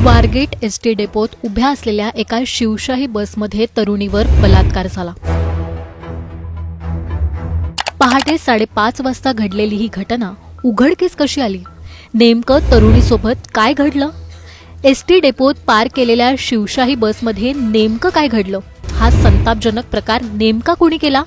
Swargate S T डेपोत उभ्या असलेल्या एका शिवशाही बसमध्ये तरुणीवर बलात्कार झाला. पहाटे साडेपाच वाजता घडलेली ही घटना उघडकीस कशी आली? नेमकं तरुणीसोबत काय घडलं? एस टी डेपोत पार केलेल्या शिवशाही बसमध्ये नेमकं काय घडलं? हा संतापजनक प्रकार नेमका कोणी केला?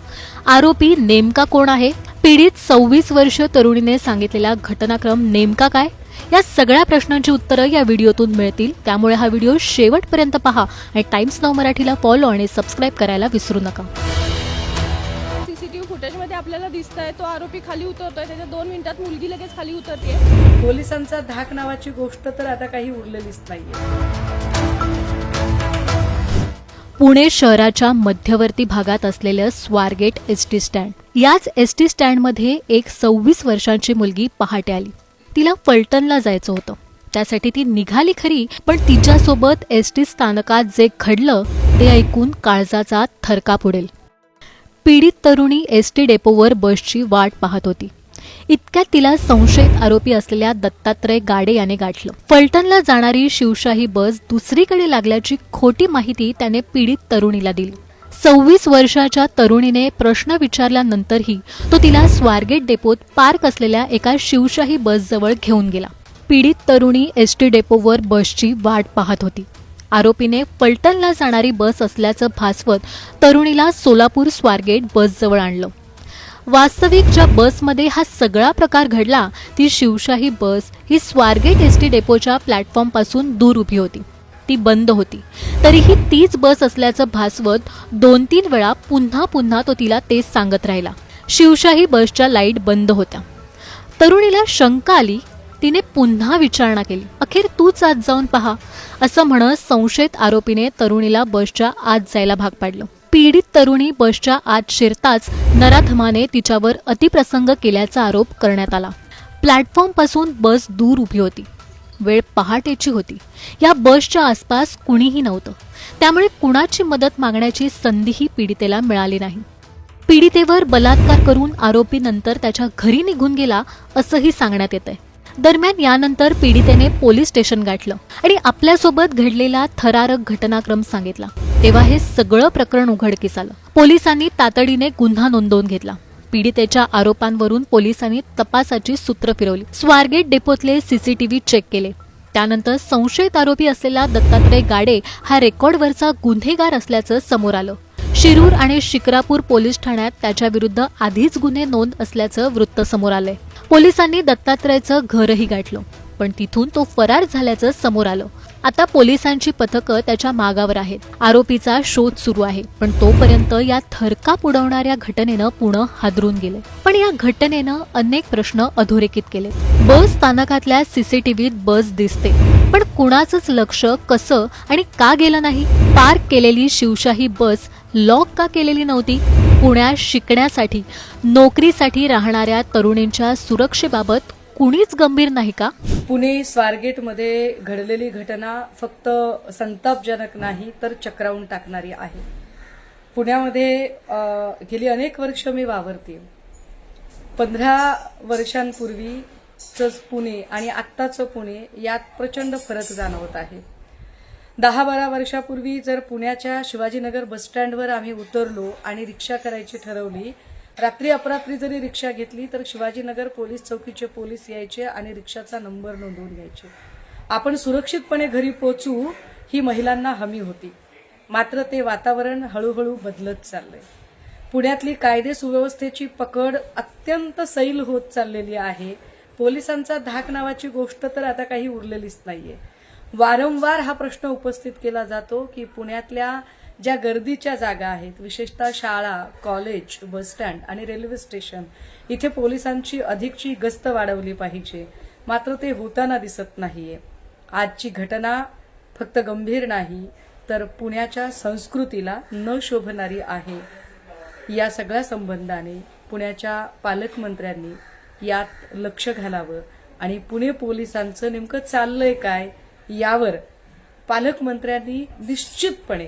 आरोपी नेमका कोण आहे? पीडित सव्वीस वर्ष तरुणीने सांगितलेला घटनाक्रम नेमका काय? या सगळ्या प्रश्नांची उत्तरं या व्हिडिओतून मिळतील. त्यामुळे हा व्हिडिओ शेवटपर्यंत पहा आणि टाइम्स नाव मराठीला फॉलो आणि सबस्क्राईब करायला विसरू नका. सीसीटीव्ही फुटेजमध्ये आपल्याला दिसत आहे तो आरोपी खाली उतरतोय त्याच्या दोन मिनिटात मुलगी लगेच खाली उतरते पोलिसांचा धाक नावाची गोष्ट तर आता काही उरलेलीच नाहीये. पुणे शहराच्या मध्यवर्ती भागात असलेलं स्वारगेट एस टी स्टँड. याच एस टी स्टँडमध्ये एक सव्वीस वर्षांची मुलगी पहाटे आली. तिला फलटणला जायचं होतं. त्यासाठी ती निघाली खरी पण तिच्यासोबत एस टी स्थानकात जे घडलं ते ऐकून काळजाचा थरकाप उडेल. पीडित तरुणी एस टी डेपोवर बसची वाट पाहत होती. इतक्यात तिला संशयित आरोपी असलेल्या दत्तात्रय गाडे याने गाठलं. फलटणला जाणारी शिवशाही बस दुसरीकडे लागल्याची खोटी माहिती त्याने पीडित तरुणीला दिली. सव्वीस वर्षाच्या तरुणीने प्रश्न विचारल्यानंतरही तो तिला स्वारगेट डेपोत पार्क असलेल्या एका शिवशाही बसजवळ घेऊन गेला. पीडित तरुणी एस टी डेपोवर बसची वाट पाहत होती. आरोपीने फलटणला जाणारी बस असल्याचं भासवत तरुणीला सोलापूर स्वारगेट बसजवळ आणलं. वास्तविक ज्या बसमध्ये हा सगळा प्रकार घडला ती शिवशाही बस ही स्वारगेट एस टी डेपोच्या प्लॅटफॉर्मपासून दूर उभी होती. ती बंद होती. तरीही तीच बस असल्याचं भासवत दोन तीन वेळा पुन्हा पुन्हा तो तिला तेच सांगत राहिला. शिवशाही बसच्या लाइट बंद होत्या. तरुणीला शंका आली तिने पुन्हा विचारणा केली. अखेर तूच आत जाऊन पहा असं म्हणत संशयित आरोपीने तरुणीला बसच्या आत जायला भाग पाडलं. पीडित तरुणी बसच्या आत शिरताच नराधमाने तिच्यावर अतिप्रसंग केल्याचा आरोप करण्यात आला. प्लॅटफॉर्मपासून बस दूर उभी होती. वेळ पहाटेची होती. या बसच्या आसपास कुणीही नव्हतं. त्यामुळे कुणाची मदत मागण्याची संधीही पीडितेला मिळाली नाही. पीडितेवर बलात्कार करून आरोपी नंतर त्याच्या घरी निघून गेला असंही सांगण्यात येत आहे दरम्यान यानंतर पीडितेने पोलीस स्टेशन गाठलं आणि आपल्यासोबत घडलेला थरारक घटनाक्रम सांगितला. तेव्हा हे सगळं प्रकरण उघडकीस आलं. पोलिसांनी तातडीने गुन्हा नोंदवून घेतला. पीडितेच्या आरोपांवरून पोलिसांनी तपासाची सूत्र फिरवली. स्वारगेट डेपोतले सीसीटीव्ही चेक केले. त्यानंतर संशयित आरोपी असलेला दत्तात्रय गाडे हा रेकॉर्डवरचा गुन्हेगार असल्याचं समोर आलं. शिरूर आणि शिक्रापूर पोलीस ठाण्यात त्याच्या विरुद्ध आधीच गुन्हे नोंद असल्याचं वृत्त समोर आलंय. पोलिसांनी दत्तात्रयचं घरही गाठलं पण तिथून तो फरार झाल्याचं समोर आलं. आता पोलिसांची पथकं त्याच्या मागावर आहेत. आरोपीचा शोध सुरू आहे. पण तोपर्यंत या थरकाप उडवणाऱ्या घटनेनं पुणे हादरून गेले. पण या घटनेनं अनेक प्रश्न अधोरेखित केले. बस स्थानकातल्या सीसीटीव्हीत बस दिसते. पण कुणाचंच लक्ष कसं आणि का गेलं नाही? पार्क केलेली शिवशाही बस लॉक का केलेली नव्हती? पुण्यात शिकण्यासाठी नोकरीसाठी राहणाऱ्या तरुणींच्या सुरक्षेबाबत कुणीच गंभीर नाही का? पुणे स्वारगेटमध्ये घडलेली घटना फक्त संतापजनक नाही तर चक्रावून टाकणारी आहे. पुण्यामध्ये गेली अनेक वर्ष मी वावरते. पंधरा वर्षांपूर्वीच पुणे आणि आत्ताचं पुणे यात प्रचंड फरक जाणवत आहे. दहा बारा वर्षापूर्वी जर पुण्याच्या शिवाजीनगर बसस्टँडवर आम्ही उतरलो आणि रिक्षा करायची ठरवली रात्री अपरात्री जरी रिक्षा घेतली तर शिवाजीनगर पोलीस चौकीचे पोलीस यायचे आणि रिक्षाचा नंबर नोंदवून घ्यायचे. आपण सुरक्षितपणे घरी पोचू ही महिलांना हमी होती. मात्र ते वातावरण हळूहळू बदलत चाललंय. पुण्यातली कायदे सुव्यवस्थेची पकड अत्यंत सैल होत चाललेली आहे. पोलिसांचा धाक नावाची गोष्ट तर आता काही उरलेलीच नाहीये. वारंवार हा प्रश्न उपस्थित केला जातो की पुण्यातल्या ज्या गर्दीच्या जागा आहेत विशेषतः शाळा कॉलेज बसस्टँड आणि रेल्वे स्टेशन इथे पोलिसांची अधिकची गस्त वाढवली पाहिजे. मात्र ते होताना दिसत नाहीये. आजची घटना फक्त गंभीर नाही तर पुण्याच्या संस्कृतीला न शोभणारी आहे. या सगळ्या संबंधाने पुण्याच्या पालकमंत्र्यांनी यात लक्ष घालावं आणि पुणे पोलिसांचं नेमकं चाललंय काय यावर पालकमंत्र्यांनी निश्चितपणे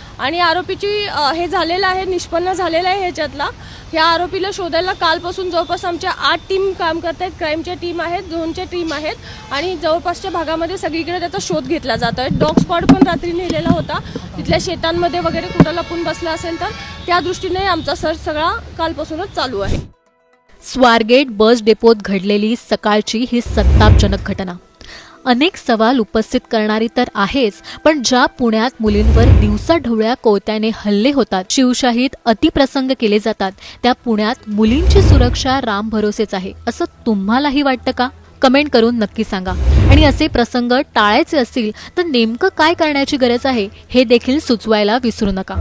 आणि आरोपीची हे झालेलं आहे निष्पन्न झालेलं आहे ह्याच्यातला. ह्या आरोपीला शोधायला कालपासून जवळपास आमच्या आठ टीम काम करत आहेत क्राईमच्या टीम आहेत झोनच्या टीम आहेत आणि जवळपासच्या भागामध्ये सगळीकडे त्याचा शोध घेतला जात आहे डॉग स्पॉट पण रात्री नेलेला होता. तिथल्या शेतांमध्ये वगैरे कुठं लपून बसला असेल तर त्या दृष्टीने आमचा सर्च सगळा कालपासूनच चालू आहे. स्वारगेट बस डेपोत घडलेली सकाळची ही संतापजनक घटना. अनेक सवाल उपस्थित करणारी तर आहेच पण ज्या पुण्यात मुलींवर दिवसाढवळ्या कोयत्याने हल्ले होतात शिवशाहीत अतिप्रसंग केले जातात त्या पुण्यात मुलींची सुरक्षा राम भरोसेच आहे असं तुम्हालाही वाटतं का? कमेंट करून नक्की सांगा. आणि असे प्रसंग टाळायचे असतील तर नेमकं काय करण्याची गरज आहे हे देखील सुचवायला विसरू नका.